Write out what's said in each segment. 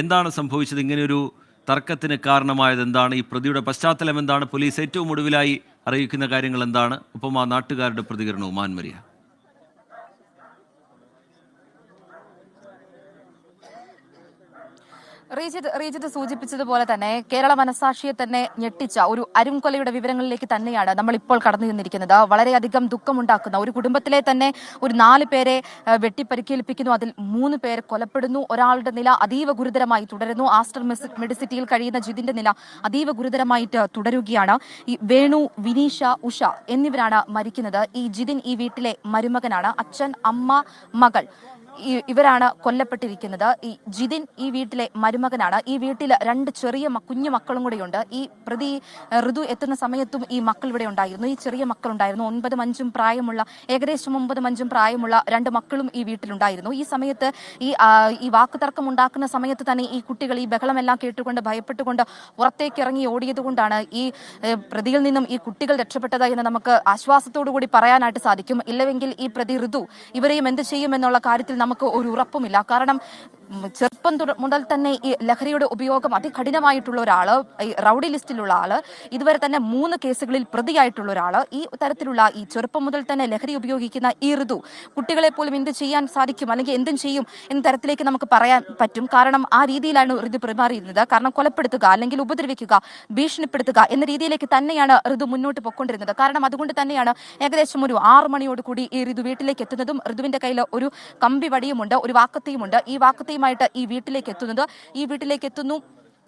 എന്താണ് സംഭവിച്ചത്? ഇങ്ങനെയൊരു തർക്കത്തിന് കാരണമായത് എന്താണ്? ഈ പ്രതിയുടെ പശ്ചാത്തലം എന്താണ്? പോലീസ് ഏറ്റവും ഒടുവിലായി അറിയിക്കുന്ന കാര്യങ്ങൾ എന്താണ്? ഒപ്പം ആ നാട്ടുകാരുടെ പ്രതികരണവും മാൻമരിയ. റീജിത്ത് റീജിത്ത് സൂചിപ്പിച്ചതുപോലെ തന്നെ കേരള മനസാക്ഷിയെ തന്നെ ഞെട്ടിച്ച ഒരു അരുംകൊലയുടെ വിവരങ്ങളിലേക്ക് തന്നെയാണ് നമ്മൾ ഇപ്പോൾ കടന്നു ചെന്നിരിക്കുന്നത്. വളരെയധികം ദുഃഖമുണ്ടാക്കുന്ന ഒരു കുടുംബത്തിലെ തന്നെ ഒരു നാല് പേരെ വെട്ടിപ്പരിക്കേൽപ്പിക്കുന്നു. അതിൽ മൂന്ന് പേർ കൊലപ്പെടുന്നു. ഒരാളുടെ നില അതീവ ഗുരുതരമായി തുടരുന്നു. ആസ്റ്റർ മെഡിസിറ്റിയിൽ കഴിയുന്ന ജിതിന്റെ നില അതീവ ഗുരുതരമായിട്ട് തുടരുകയാണ്. ഈ വേണു വിനീഷ ഉഷ എന്നിവരാണ് മരിക്കുന്നത്. ഈ ജിതിൻ ഈ വീട്ടിലെ മരുമകനാണ്. അച്ഛൻ അമ്മ മകൾ. ഇവരാണ് കൊല്ലപ്പെട്ടിരിക്കുന്നത്. ഈ ജിതിൻ ഈ വീട്ടിലെ മരുമകനാണ്. ഈ വീട്ടിൽ രണ്ട് ചെറിയ കുഞ്ഞു മക്കളും കൂടെയുണ്ട്. ഈ പ്രതി ഋതു എത്തുന്ന സമയത്തും ഈ മക്കൾ ഇവിടെ ഉണ്ടായിരുന്നു. ഈ ചെറിയ മക്കളുണ്ടായിരുന്നു. ഒൻപതും അഞ്ചും പ്രായമുള്ള ഏകദേശം ഒമ്പതും അഞ്ചും പ്രായമുള്ള രണ്ട് മക്കളും ഈ വീട്ടിലുണ്ടായിരുന്നു. ഈ സമയത്ത് ഈ ഈ വാക്കുതർക്കം ഉണ്ടാക്കുന്ന സമയത്ത് തന്നെ ഈ കുട്ടികൾ ഈ ബഹളമെല്ലാം കേട്ടുകൊണ്ട് ഭയപ്പെട്ടുകൊണ്ട് പുറത്തേക്ക് ഇറങ്ങി ഓടിയത് കൊണ്ടാണ് ഈ പ്രതിയിൽ നിന്നും ഈ കുട്ടികൾ രക്ഷപ്പെട്ടത് എന്ന് നമുക്ക് ആശ്വാസത്തോടു കൂടി പറയാനായിട്ട് സാധിക്കും. ഇല്ലെങ്കിൽ ഈ പ്രതി ഋതു ഇവരെയും എന്ത് ചെയ്യുമെന്നുള്ള കാര്യത്തിൽ നമുക്ക് ഒരു ഉറപ്പുമില്ല. കാരണം ചെറുപ്പം മുതൽ തന്നെ ഈ ലഹരിയുടെ ഉപയോഗം അതികഠിനമായിട്ടുള്ള ഒരാൾ ഈ റൗഡി ലിസ്റ്റിലുള്ള ആൾ ഇതുവരെ തന്നെ മൂന്ന് കേസുകളിൽ പ്രതിയായിട്ടുള്ള ഒരാൾ ഈ തരത്തിലുള്ള ഈ ചെറുപ്പം മുതൽ തന്നെ ലഹരി ഉപയോഗിക്കുന്ന ഈ ഋതു കുട്ടികളെ പോലും എന്ത് ചെയ്യാൻ സാധിക്കും അല്ലെങ്കിൽ എന്തും ചെയ്യും എന്ന തരത്തിലേക്ക് നമുക്ക് പറയാൻ പറ്റും. കാരണം ആ രീതിയിലാണ് ഋതു പെരുമാറിയിരുന്നത്. കാരണം കൊലപ്പെടുത്തുക അല്ലെങ്കിൽ ഉപദ്രവിക്കുക ഭീഷണിപ്പെടുത്തുക എന്ന രീതിയിലേക്ക് തന്നെയാണ് ഋതു മുന്നോട്ട് പോയിക്കൊണ്ടിരുന്നത്. കാരണം അതുകൊണ്ട് തന്നെയാണ് ഏകദേശം ഒരു ആറ് മണിയോട് കൂടി ഈ ഋതു വീട്ടിലേക്ക് എത്തുന്നതും ഋതുവിന്റെ കയ്യിൽ ഒരു കമ്പി വടിയുമുണ്ട് ഒരു വാക്കത്തെയുമുണ്ട്. ഈ വാക്കത്തിയുമായിട്ട് ഈ വീട്ടിലേക്ക് എത്തുന്നത്. ഈ വീട്ടിലേക്ക് എത്തുന്നു.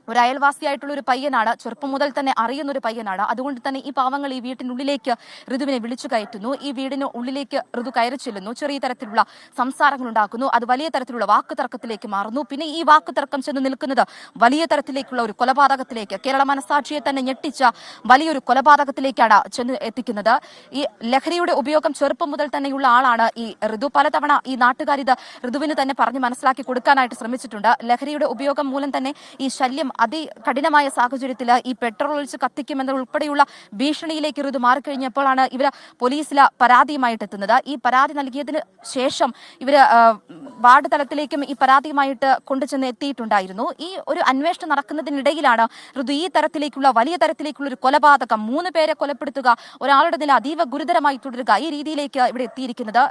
ഒരു അയൽവാസിയായിട്ടുള്ള ഒരു പയ്യനാണ് ചെറുപ്പം മുതൽ തന്നെ അറിയുന്ന ഒരു പയ്യനാണ്. അതുകൊണ്ട് തന്നെ ഈ പാവങ്ങൾ ഈ വീട്ടിനുള്ളിലേക്ക് ഋതുവിനെ വിളിച്ചു കയറ്റുന്നു. ഈ വീടിന് ഉള്ളിലേക്ക് ഋതു കയറി ചെല്ലുന്നു. ചെറിയ തരത്തിലുള്ള സംസാരങ്ങൾ ഉണ്ടാക്കുന്നു. അത് വലിയ തരത്തിലുള്ള വാക്ക് തർക്കത്തിലേക്ക് മാറുന്നു. പിന്നെ ഈ വാക്ക് തർക്കം ചെന്ന് നിൽക്കുന്നത് വലിയ തരത്തിലേക്കുള്ള ഒരു കൊലപാതകത്തിലേക്ക് കേരള മനസാക്ഷിയെ തന്നെ ഞെട്ടിച്ച വലിയൊരു കൊലപാതകത്തിലേക്കാണ് ചെന്ന് എത്തിക്കുന്നത്. ഈ ലഹരിയുടെ ഉപയോഗം ചെറുപ്പം മുതൽ തന്നെയുള്ള ആളാണ് ഈ ഋതു. പലതവണ ഈ നാട്ടുകാരിത് ഋതുവിന് തന്നെ പറഞ്ഞ് മനസ്സിലാക്കി കൊടുക്കാനായിട്ട് ശ്രമിച്ചിട്ടുണ്ട്. ലഹരിയുടെ ഉപയോഗം മൂലം തന്നെ ഈ ശല്യം അതികഠിനമായ സാഹചര്യത്തിൽ ഈ പെട്രോൾ ഒഴിച്ച് കത്തിക്കുമെന്ന ഉൾപ്പെടെയുള്ള ഭീഷണിയിലേക്ക് ഇത് മാറിക്കഴിഞ്ഞപ്പോഴാണ് ഇവർ പോലീസിൽ പരാതിയുമായിട്ട് എത്തുന്നത്. ഈ പരാതി നൽകിയതിന് ശേഷം ഇവർ വാർഡ് തലത്തിലേക്കും ഈ പരാതിയുമായിട്ട് കൊണ്ടുചെന്ന് എത്തിയിട്ടുണ്ടായിരുന്നു. ഈ ഒരു അന്വേഷണം നടക്കുന്നതിനിടയിലാണ് ഋതു ഈ തരത്തിലേക്കുള്ള വലിയ തരത്തിലേക്കുള്ള ഒരു കൊലപാതകം മൂന്ന് പേരെ കൊലപ്പെടുത്തുക ഒരാളുടെ നില അതീവ ഗുരുതരമായി തുടരുക ഈ രീതിയിലേക്ക് ഇവിടെ എത്തിയിരിക്കുന്നത്.